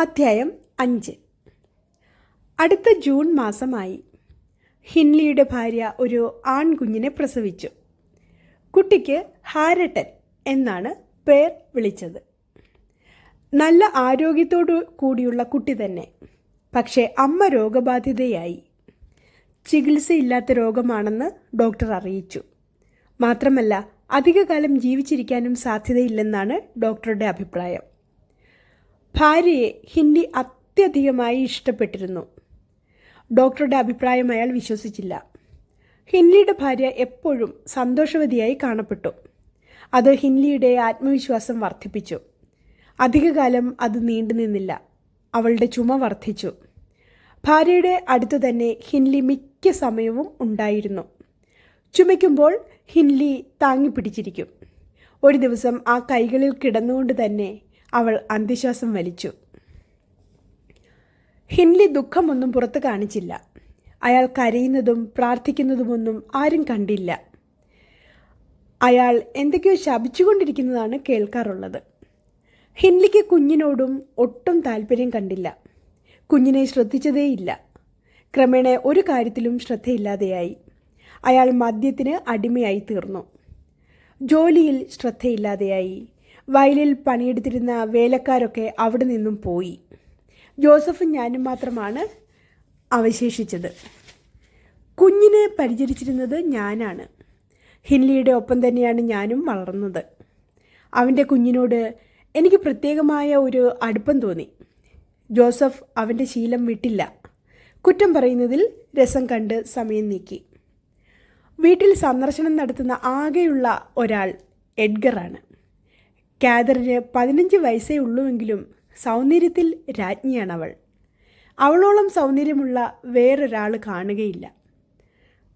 അധ്യായം അഞ്ച്. അടുത്ത ജൂൺ മാസമായി ഹിൻലിയുടെ ഭാര്യ ഒരു ആൺകുഞ്ഞിനെ പ്രസവിച്ചു. കുട്ടിക്ക് ഹാരട്ടൻ എന്നാണ് പേർ വിളിച്ചത്. നല്ല ആരോഗ്യത്തോടു കൂടിയുള്ള കുട്ടി തന്നെ. പക്ഷേ അമ്മ രോഗബാധിതയായി. ചികിത്സയില്ലാത്ത രോഗമാണെന്ന് ഡോക്ടർ അറിയിച്ചു. മാത്രമല്ല അധികകാലം ജീവിച്ചിരിക്കാനും സാധ്യതയില്ലെന്നാണ് ഡോക്ടറുടെ അഭിപ്രായം. ഭാര്യയെ ഹിന്ദി അത്യധികമായി ഇഷ്ടപ്പെട്ടിരുന്നു. ഡോക്ടറുടെ അഭിപ്രായം അയാൾ വിശ്വസിച്ചില്ല. ഹിൻലിയുടെ ഭാര്യ എപ്പോഴും സന്തോഷവതിയായി കാണപ്പെട്ടു. അത് ഹിൻലിയുടെ ആത്മവിശ്വാസം വർദ്ധിപ്പിച്ചു. അധികകാലം അത് നീണ്ടു നിന്നില്ല. അവളുടെ ചുമ വർദ്ധിച്ചു. ഭാര്യയുടെ അടുത്ത് തന്നെ ഹിൻലി മിക്ക സമയവും ഉണ്ടായിരുന്നു. ചുമയ്ക്കുമ്പോൾ ഹിൻലി താങ്ങിപ്പിടിച്ചിരിക്കും ഒരു ദിവസം ആ കൈകളിൽ കിടന്നുകൊണ്ട് തന്നെ അവൾ അന്ത്യശ്വാസം വലിച്ചു. ഹിൻലി ദുഃഖമൊന്നും പുറത്ത് കാണിച്ചില്ല. അയാൾ കരയുന്നതും പ്രാർത്ഥിക്കുന്നതുമൊന്നും ആരും കണ്ടില്ല. അയാൾ എന്തൊക്കെയോ ശപിച്ചുകൊണ്ടിരിക്കുന്നതാണ് കേൾക്കാറുള്ളത്. ഹിൻലിക്ക് കുഞ്ഞിനോടും ഒട്ടും താല്പര്യം കണ്ടില്ല. കുഞ്ഞിനെ ശ്രദ്ധിച്ചതേയില്ല. ക്രമേണ ഒരു കാര്യത്തിലും ശ്രദ്ധയില്ലാതെയായി. അയാൾ മദ്യത്തിന് അടിമയായി തീർന്നു ജോലിയിൽ ശ്രദ്ധയില്ലാതെയായി. വയലിൽ പണിയെടുത്തിരുന്ന വേലക്കാരൊക്കെ അവിടെ നിന്നും പോയി. ജോസഫും ഞാനും മാത്രമാണ് അവശേഷിച്ചത്. കുഞ്ഞിനെ പരിചരിച്ചിരുന്നത് ഞാനാണ്. ഹിൻലിയുടെ ഒപ്പം തന്നെയാണ് ഞാനും വളർന്നത്. അവന്റെ കുഞ്ഞിനോട് എനിക്ക് പ്രത്യേകമായ ഒരു അടുപ്പം തോന്നി. ജോസഫ് അവന്റെ ശീലം വിട്ടില്ല. കുറ്റം പറയുന്നതിൽ രസം കണ്ട് സമയം നീക്കി. വീട്ടിൽ സന്ദർശനം നടത്തുന്ന ആകെയുള്ള ഒരാൾ എഡ്ഗറാണ്. കാതറിന് പതിനഞ്ച് വയസ്സേ ഉള്ളൂവെങ്കിലും സൗന്ദര്യത്തിൽ രാജ്ഞിയാണ് അവൾ അവളോളം സൗന്ദര്യമുള്ള വേറൊരാൾ കാണുകയില്ല.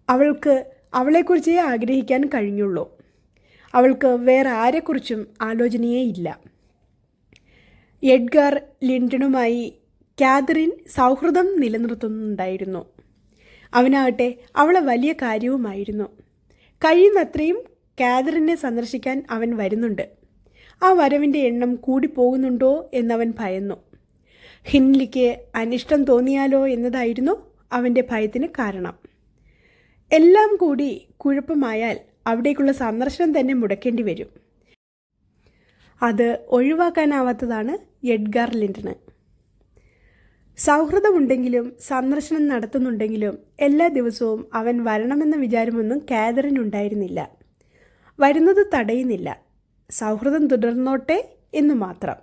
അവൾക്ക് അവളെക്കുറിച്ചേ ആഗ്രഹിക്കാൻ കഴിഞ്ഞുള്ളൂ. അവൾക്ക് വേറെ ആരെക്കുറിച്ചും ആലോചനയേ ഇല്ല. എഡ്ഗർ ലിൻഡനുമായി കാതറിൻ സൗഹൃദം നിലനിർത്തുന്നുണ്ടായിരുന്നു. അവനാകട്ടെ അവളെ വലിയ കാര്യവുമായിരുന്നു. കഴിയുന്നത്രയും കാതറിനെ സന്ദർശിക്കാൻ അവൻ വരുന്നുണ്ട്. ആ വരവിന്റെ എണ്ണം കൂടിപ്പോകുന്നുണ്ടോ എന്നവൻ ഭയന്നു. ഹിൻലിക്ക് അനിഷ്ടം തോന്നിയാലോ എന്നതായിരുന്നു അവന്റെ ഭയത്തിന് കാരണം. എല്ലാം കൂടി കുഴപ്പമായാൽ അവിടേക്കുള്ള സന്ദർശനം തന്നെ മുടക്കേണ്ടി വരും. അത് ഒഴിവാക്കാനാവാത്തതാണ് എഡ്ഗാർ ലിൻഡന് സൗഹൃദമുണ്ടെങ്കിലും സന്ദർശനം നടത്തുന്നുണ്ടെങ്കിലും എല്ലാ ദിവസവും അവൻ വരണമെന്ന വിചാരമൊന്നും കാതറിനുണ്ടായിരുന്നില്ല. വരുന്നത് തടയുന്നില്ല. സൗഹൃദം തുടർന്നോട്ടെ എന്ന് മാത്രം.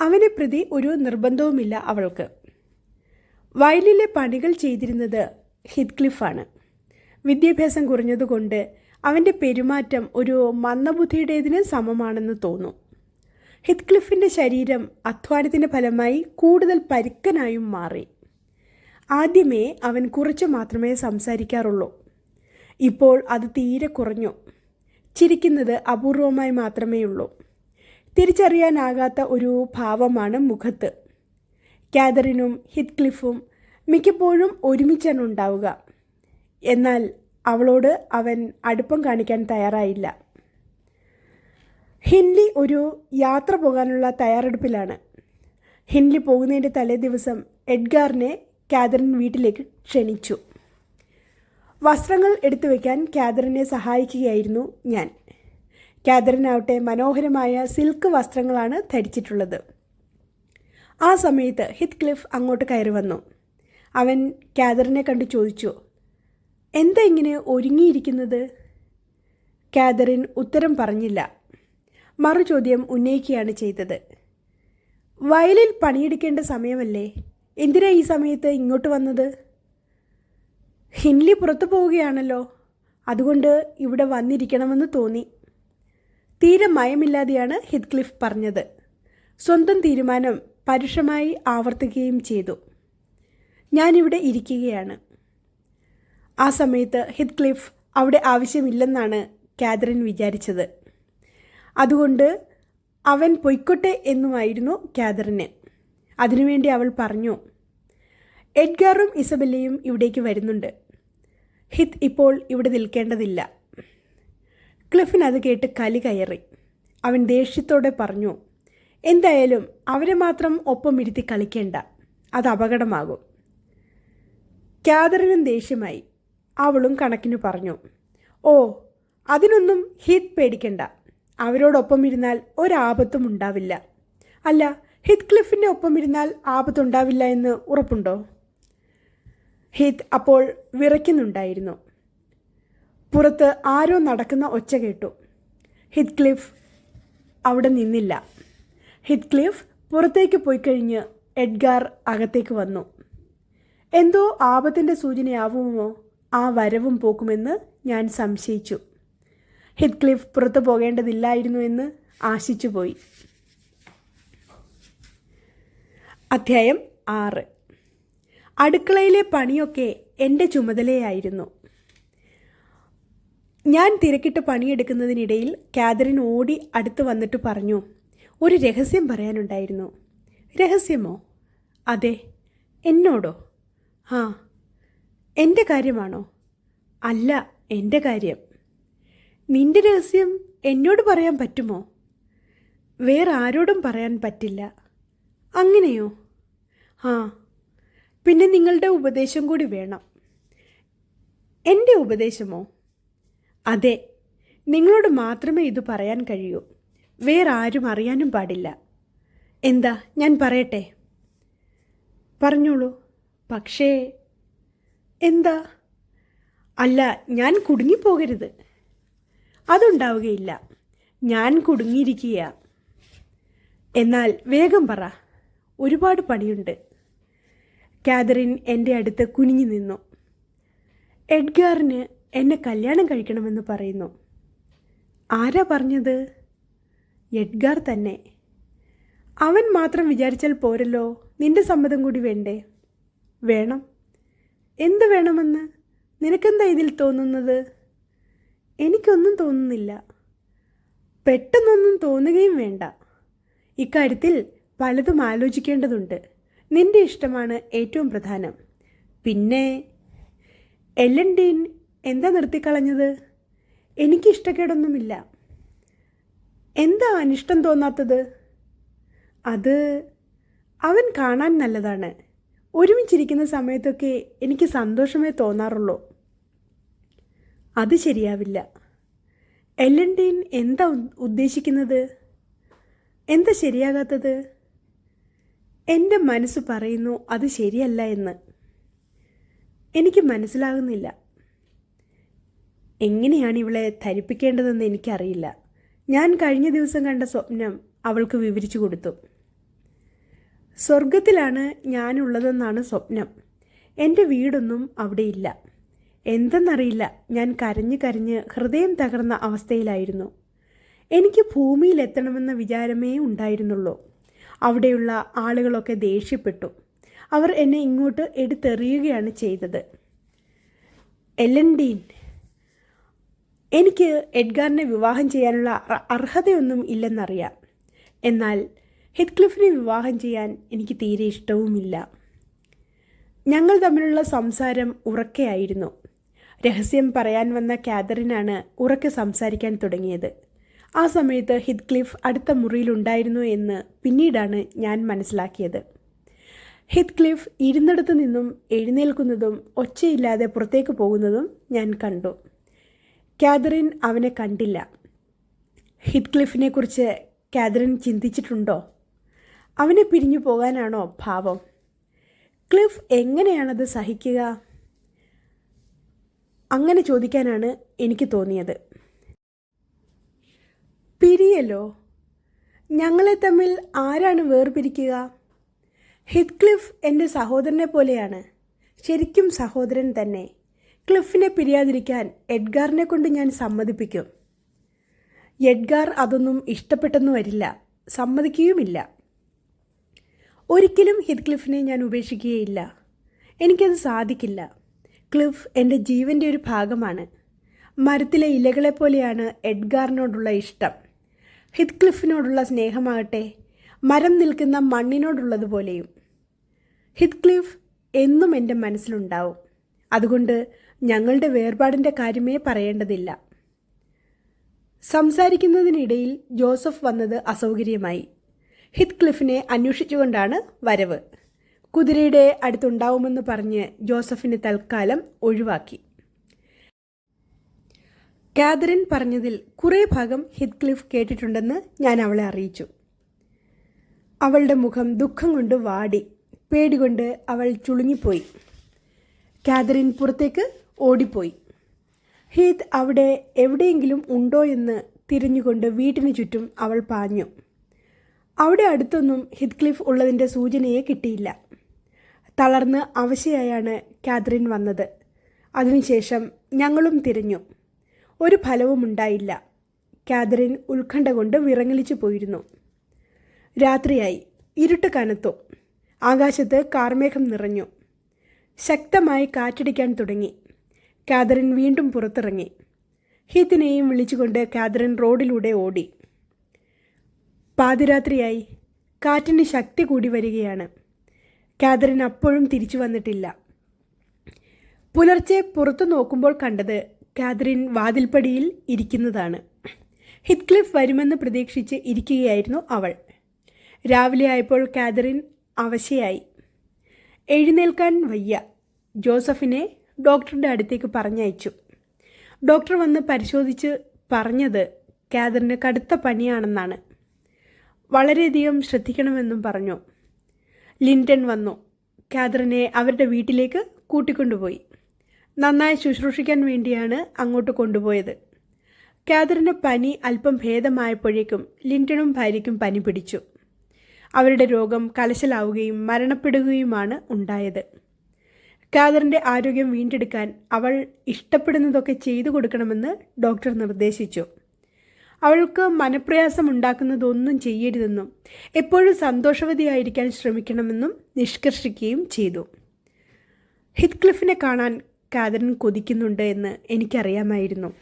അവനെ പ്രതി ഒരു നിർബന്ധവുമില്ല അവൾക്ക്. വയലിലെ പണികൾ ചെയ്തിരുന്നത് ഹിത്ക്ലിഫാണ് വിദ്യാഭ്യാസം കുറഞ്ഞതുകൊണ്ട് അവന്റെ പെരുമാറ്റം ഒരു മന്ദബുദ്ധിയുടേതിന് സമമാണെന്ന് തോന്നും. ഹിത്ക്ലിഫിന്റെ ശരീരം അധ്വാനത്തിന്റെ ഫലമായി കൂടുതൽ പരുക്കനായും മാറി. ആദ്യമേ അവൻ കുറച്ച് മാത്രമേ സംസാരിക്കാറുള്ളൂ. ഇപ്പോൾ അത് തീരെ കുറഞ്ഞു. ചിരിക്കുന്നത് അപൂർവമായി മാത്രമേ ഉള്ളൂ തിരിച്ചറിയാനാകാത്ത ഒരു ഭാവമാണ് മുഖത്ത്. കാതറിനും ഹിറ്റ്ക്ലിഫും മിക്കപ്പോഴും ഒരുമിച്ചാണ് ഉണ്ടാവുക. എന്നാൽ അവളോട് അവൻ അടുപ്പം കാണിക്കാൻ തയ്യാറായില്ല. ഹിൻലി ഒരു യാത്ര പോകാനുള്ള തയ്യാറെടുപ്പിലാണ്. ഹിൻലി പോകുന്നതിന്റെ തലേ ദിവസം എഡ്ഗാറിനെ കാതറിൻ വീട്ടിലേക്ക് ക്ഷണിച്ചു. വസ്ത്രങ്ങൾ എടുത്തു വയ്ക്കാൻ കാതറിനെ സഹായിക്കുകയായിരുന്നു ഞാൻ. കാതറിനാവട്ടെ മനോഹരമായ സിൽക്ക് വസ്ത്രങ്ങളാണ് ധരിച്ചിട്ടുള്ളത്. ആ സമയത്ത് ഹിത് ക്ലിഫ് അങ്ങോട്ട് കയറി വന്നു. അവൻ കാതറിനെ കണ്ട് ചോദിച്ചു എന്താ ഇങ്ങനെ ഒരുങ്ങിയിരിക്കുന്നത്? കാതറിൻ ഉത്തരം പറഞ്ഞില്ല. മറു ചോദ്യം ഉന്നയിക്കുകയാണ് ചെയ്തത്. വയലിൽ പണിയെടുക്കേണ്ട സമയമല്ലേ? എന്തിനാ ഈ സമയത്ത് ഇങ്ങോട്ട് വന്നത്? ഹിൻലി പുറത്തു പോവുകയാണല്ലോ. അതുകൊണ്ട് ഇവിടെ വന്നിരിക്കണമെന്ന് തോന്നി. തീരെ മയമില്ലാതെയാണ് ഹിത്ക്ലിഫ് പറഞ്ഞത്. സ്വന്തം തീരുമാനം പരുഷമായി ആവർത്തിക്കുകയും ചെയ്തു. ഞാനിവിടെ ഇരിക്കുകയാണ്. ആ സമയത്ത് ഹിത്ക്ലിഫ് അവിടെ ആവശ്യമില്ലെന്നാണ് കാതറിൻ വിചാരിച്ചത്. അതുകൊണ്ട് അവൻ പൊയ്ക്കൊട്ടെ എന്നുമായിരുന്നു കാതറിന്. അതിനുവേണ്ടി അവൾ പറഞ്ഞു എഡ്ഗാറും ഇസബെല്ലയും ഇവിടേക്ക് വരുന്നുണ്ട്. ഹിത് ഇപ്പോൾ ഇവിടെ നിൽക്കേണ്ടതില്ല. ക്ലിഫിന് അത് കേട്ട് കലി കയറി. അവൻ ദേഷ്യത്തോടെ പറഞ്ഞു എന്തായാലും അവരെ മാത്രം ഒപ്പം ഇരുത്തി കളിക്കേണ്ട. അത് അപകടമാകും. ക്യാദറിനും ദേഷ്യമായി. അവളും കണക്കിന് പറഞ്ഞു ഓ അതിനൊന്നും ഹിത് പേടിക്കണ്ട. അവരോടൊപ്പം ഇരുന്നാൽ ഒരാപത്തും ഉണ്ടാവില്ല. അല്ല ഹിത് ക്ലിഫിന്റെ ഒപ്പം ഇരുന്നാൽ ആപത്തുണ്ടാവില്ല എന്ന് ഉറപ്പുണ്ടോ? ഹിത് അപ്പോൾ വിറയ്ക്കുന്നുണ്ടായിരുന്നു. പുറത്ത് ആരോ നടക്കുന്ന ഒച്ച കേട്ടു. ഹിത് ക്ലിഫ് അവിടെ നിന്നില്ല. ഹിത് ക്ലിഫ് പുറത്തേക്ക് പോയി കഴിഞ്ഞ് എഡ്ഗാർ അകത്തേക്ക് വന്നു. എന്തോ ആപത്തിന്റെ സൂചനയാവുമോ ആ വരവും പോക്കുമെന്ന് ഞാൻ സംശയിച്ചു. ഹിത്ക്ലിഫ് പുറത്തു പോകേണ്ടതില്ലായിരുന്നു എന്ന് ആശിച്ചുപോയി. അധ്യായം ആറ്. അടുക്കളയിലെ പണിയൊക്കെ എന്റെ ചുമതലയായിരുന്നു. ഞാൻ തിരക്കിട്ട് പണിയെടുക്കുന്നതിനിടയിൽ കാതറിൻ ഓടി അടുത്ത് വന്നിട്ട് പറഞ്ഞു ഒരു രഹസ്യം പറയാനുണ്ടായിരുന്നു. രഹസ്യമോ? അതെ. എന്നോടോ? ആ. എന്റെ കാര്യമാണോ? അല്ല എന്റെ കാര്യം. നിന്റെ രഹസ്യം എന്നോട് പറയാൻ പറ്റുമോ? വേറെ ആരോടും പറയാൻ പറ്റില്ല. അങ്ങനെയോ? ആ. പിന്നെ നിങ്ങളുടെ ഉപദേശം കൂടി വേണം. എന്റെ ഉപദേശമോ? അതെ നിങ്ങളോട് മാത്രമേ ഇത് പറയാൻ കഴിയൂ. വേറെ ആരും അറിയാനും പാടില്ല. എന്താ ഞാൻ പറയട്ടെ? പറഞ്ഞോളൂ. പക്ഷേ എന്താ? അല്ല ഞാൻ കുടുങ്ങിപ്പോകരുത്. അതുണ്ടാവുകയില്ല. ഞാൻ കുടുങ്ങിയിരിക്കുക എന്നാൽ വേഗം പറ. ഒരുപാട് പണിയുണ്ട്. കാതറിൻ എന്റെ അടുത്ത് കുനിഞ്ഞു നിന്നു. എഡ്ഗാറിന് എന്നെ കല്യാണം കഴിക്കണമെന്ന് പറയുന്നു. ആരാ പറഞ്ഞത്? എഡ്ഗാർ തന്നെ. അവൻ മാത്രം വിചാരിച്ചാൽ പോരല്ലോ നിന്റെ സമ്മതം കൂടി വേണ്ടേ? വേണം. എന്ത് വേണമെന്ന്? നിനക്കെന്താ ഇതിൽ തോന്നുന്നത്? എനിക്കൊന്നും തോന്നുന്നില്ല. പെട്ടെന്നൊന്നും തോന്നുകയും വേണ്ട. ഇക്കാര്യത്തിൽ പലതും ആലോചിക്കേണ്ടതുണ്ട്. നിന്റെ ഇഷ്ടമാണ് ഏറ്റവും പ്രധാനം. പിന്നെ എൽ എൻ ഡീൻ എന്താ നിർത്തിക്കളഞ്ഞത്? എനിക്ക് ഇഷ്ടക്കേടൊന്നുമില്ല. എന്താ അനിഷ്ടം തോന്നാത്തത്? അത് അവൻ കാണാൻ നല്ലതാണ്. ഒരുമിച്ചിരിക്കുന്ന സമയത്തൊക്കെ എനിക്ക് സന്തോഷമേ തോന്നാറുള്ളൂ. അത് ശരിയാവില്ല. എൽ എൻ ഡീൻ എന്താ ഉദ്ദേശിക്കുന്നത്? എന്താ ശരിയാകാത്തത്? എന്റെ മനസ്സ് പറയുന്നു അത് ശരിയല്ല എന്ന്. എനിക്ക് മനസ്സിലാകുന്നില്ല. എങ്ങനെയാണ് ഇവളെ ധരിപ്പിക്കേണ്ടതെന്ന് എനിക്കറിയില്ല. ഞാൻ കഴിഞ്ഞ ദിവസം കണ്ട സ്വപ്നം അവൾക്ക് വിവരിച്ചു കൊടുത്തു. സ്വർഗത്തിലാണ് ഞാനുള്ളതെന്നാണ് സ്വപ്നം. എന്റെ വീടൊന്നും അവിടെയില്ല എന്തെന്നറിയില്ല. ഞാൻ കരഞ്ഞ് കരഞ്ഞ് ഹൃദയം തകർന്ന അവസ്ഥയിലായിരുന്നു. എനിക്ക് ഭൂമിയിലെത്തണമെന്ന വിചാരമേ ഉണ്ടായിരുന്നുള്ളൂ. അവിടെയുള്ള ആളുകളൊക്കെ ദേഷ്യപ്പെട്ടു. അവർ എന്നെ ഇങ്ങോട്ട് എടുത്തെറിയുകയാണ് ചെയ്തത്. എലൻഡീൻ എനിക്ക് എഡ്ഗാറിനെ വിവാഹം ചെയ്യാനുള്ള അർഹതയൊന്നും ഇല്ലെന്നറിയാം. എന്നാൽ ഹിത്ക്ലിഫിനെ വിവാഹം ചെയ്യാൻ എനിക്ക് തീരെ ഇഷ്ടവുമില്ല. ഞങ്ങൾ തമ്മിലുള്ള സംസാരം ഉറക്കെയായിരുന്നു. രഹസ്യം പറയാൻ വന്ന കാതറിനാണ് ഉറക്കെ സംസാരിക്കാൻ തുടങ്ങിയത്. ആ സമയത്ത് ഹിത്ക്ലിഫ് അടുത്ത മുറിയിലുണ്ടായിരുന്നു എന്ന് പിന്നീടാണ് ഞാൻ മനസ്സിലാക്കിയത്. ഹിത്ക്ലിഫ് ഇരുന്നിടത്തു നിന്നും എഴുന്നേൽക്കുന്നതും ഒച്ചയില്ലാതെ പുറത്തേക്ക് പോകുന്നതും ഞാൻ കണ്ടു. കാതറിൻ അവനെ കണ്ടില്ല. ഹിത്ക്ലിഫിനെ കുറിച്ച് കാതറിൻ ചിന്തിച്ചിട്ടുണ്ടോ? അവനെ പിരിഞ്ഞു പോകാനാണോ ഭാവം? ക്ലിഫ് എങ്ങനെയാണത് സഹിക്കുക? അങ്ങനെ ചോദിക്കാനാണ് എനിക്ക് തോന്നിയത്. പിരിയലോ ഞങ്ങളെ തമ്മിൽ ആരാണ് വേർപിരിക്കുക? ഹിത്ക്ലിഫ് എന്റെ സഹോദരനെ പോലെയാണ്. ശരിക്കും സഹോദരൻ തന്നെ. ക്ലിഫിനെ പിരിയാതിരിക്കാൻ എഡ്ഗാറിനെ കൊണ്ട് ഞാൻ സമ്മതിപ്പിക്കും. എഡ്ഗാർ അതൊന്നും ഇഷ്ടപ്പെട്ടെന്നു വരില്ല. സമ്മതിക്കുകയുമില്ല. ഒരിക്കലും ഹിത്ക്ലിഫിനെ ഞാൻ ഉപേക്ഷിക്കുകയില്ല. എനിക്കത് സാധിക്കില്ല. ക്ലിഫ് എന്റെ ജീവന്റെ ഒരു ഭാഗമാണ്. മരത്തിലെ ഇലകളെപ്പോലെയാണ് എഡ്ഗാറിനോടുള്ള ഇഷ്ടം. ഹിത്ക്ലിഫിനോടുള്ള സ്നേഹമാകട്ടെ. മരം നിൽക്കുന്ന മണ്ണിനോടുള്ളതുപോലെയും ഹിത്ക്ലിഫ് എന്നും എന്റെ മനസ്സിലുണ്ടാവും. അതുകൊണ്ട് ഞങ്ങളുടെ വേർപാടിന്റെ കാര്യമേ പറയേണ്ടതില്ല. സംസാരിക്കുന്നതിനിടയിൽ ജോസഫ് വന്നത് അസൗകര്യമായി. ഹിത്ക്ലിഫിനെ അന്വേഷിച്ചുകൊണ്ടാണ് വരവ്. കുതിരയുടെ അടുത്തുണ്ടാവുമെന്ന് പറഞ്ഞ് ജോസഫിനെ തൽക്കാലം ഒഴിവാക്കി. കാതറിൻ പറഞ്ഞതിൽ കുറേ ഭാഗം ഹിത്ക്ലിഫ് കേട്ടിട്ടുണ്ടെന്ന് ഞാൻ അവളെ അറിയിച്ചു. അവളുടെ മുഖം ദുഃഖം കൊണ്ട് വാടി പേടികൊണ്ട് അവൾ ചുളുങ്ങിപ്പോയി. കാതറിൻ പുറത്തേക്ക് ഓടിപ്പോയി. ഹീത്ത് അവിടെ എവിടെയെങ്കിലും ഉണ്ടോ എന്ന് തിരിഞ്ഞുകൊണ്ട് വീട്ടിന് ചുറ്റും അവൾ പാഞ്ഞു. അവിടെ അടുത്തൊന്നും ഹിത്ക്ലിഫ് ഉള്ളതിന്റെ സൂചനയെ കിട്ടിയില്ല. തളർന്ന് അവശയായാണ് കാതറിൻ വന്നത്. അതിനുശേഷം ഞങ്ങളും തിരഞ്ഞു. ഒരു ഫലവും ഉണ്ടായില്ല. കാതറിൻ ഉത്കണ്ഠ കൊണ്ട് വിറങ്ങലിച്ചു പോയിരുന്നു. രാത്രിയായി. ഇരുട്ട് കനത്തു. ആകാശത്ത് കാർമേഘം നിറഞ്ഞു. ശക്തമായി കാറ്റടിക്കാൻ തുടങ്ങി. കാതറിൻ വീണ്ടും പുറത്തിറങ്ങി. ഹീത്തിനെയും വിളിച്ചുകൊണ്ട് കാതറിൻ റോഡിലൂടെ ഓടി. പാതിരാത്രിയായി. കാറ്റിന് ശക്തി കൂടി വരികയാണ്. കാതറിൻ അപ്പോഴും തിരിച്ചു വന്നിട്ടില്ല. പുലർച്ചെ പുറത്തു നോക്കുമ്പോൾ കണ്ടത് കാതറിൻ വാതിൽപ്പടിയിൽ ഇരിക്കുന്നതാണ്. ഹിത്ക്ലിഫ് വരുമെന്ന് പ്രതീക്ഷിച്ച് ഇരിക്കുകയായിരുന്നു അവൾ. രാവിലെ ആയപ്പോൾ കാതറിൻ അവശയായി. എഴുന്നേൽക്കാൻ വയ്യ. ജോസഫിനെ ഡോക്ടറുടെ അടുത്തേക്ക് പറഞ്ഞയച്ചു. ഡോക്ടർ വന്ന് പരിശോധിച്ച് പറഞ്ഞത് കാതറിന് കടുത്ത പനിയാണെന്നാണ്. വളരെയധികം ശ്രദ്ധിക്കണമെന്നും പറഞ്ഞു. ലിന്റൺ വന്നു. കാതറിനെ അവരുടെ വീട്ടിലേക്ക് കൂട്ടിക്കൊണ്ടുപോയി. നന്നായി ശുശ്രൂഷിക്കാൻ വേണ്ടിയാണ് അങ്ങോട്ട് കൊണ്ടുപോയത്. കാതറിന് പനി അല്പം ഭേദമായപ്പോഴേക്കും ലിന്റണും ഭാര്യയ്ക്കും പനി പിടിച്ചു. അവരുടെ രോഗം കലശലാവുകയും മരണപ്പെടുകയുമാണ് ഉണ്ടായത്. കാതറിന്റെ ആരോഗ്യം വീണ്ടെടുക്കാൻ അവൾ ഇഷ്ടപ്പെടുന്നതൊക്കെ ചെയ്തു കൊടുക്കണമെന്ന് ഡോക്ടർ നിർദ്ദേശിച്ചു. അവൾക്ക് മനപ്രയാസം ഉണ്ടാക്കുന്നതൊന്നും ചെയ്യരുതെന്നും എപ്പോഴും സന്തോഷവതിയായിരിക്കാൻ ശ്രമിക്കണമെന്നും നിഷ്കർഷിക്കുകയും ചെയ്തു. ഹിത്ക്ലിഫിനെ കാണാൻ കാതറിൻ കൊതിക്കുന്നുണ്ട് എന്ന് എനിക്കറിയാമായിരുന്നു.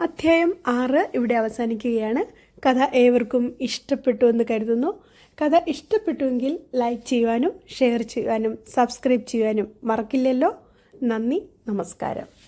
അധ്യായം ആറ് ഇവിടെ അവസാനിക്കുകയാണ്. കഥ ഏവർക്കും ഇഷ്ടപ്പെട്ടു എന്ന് കരുതുന്നു. കഥ ഇഷ്ടപ്പെട്ടുവെങ്കിൽ ലൈക്ക് ചെയ്യുവാനും ഷെയർ ചെയ്യുവാനും സബ്സ്ക്രൈബ് ചെയ്യുവാനും മറക്കില്ലല്ലോ. നന്ദി നമസ്കാരം.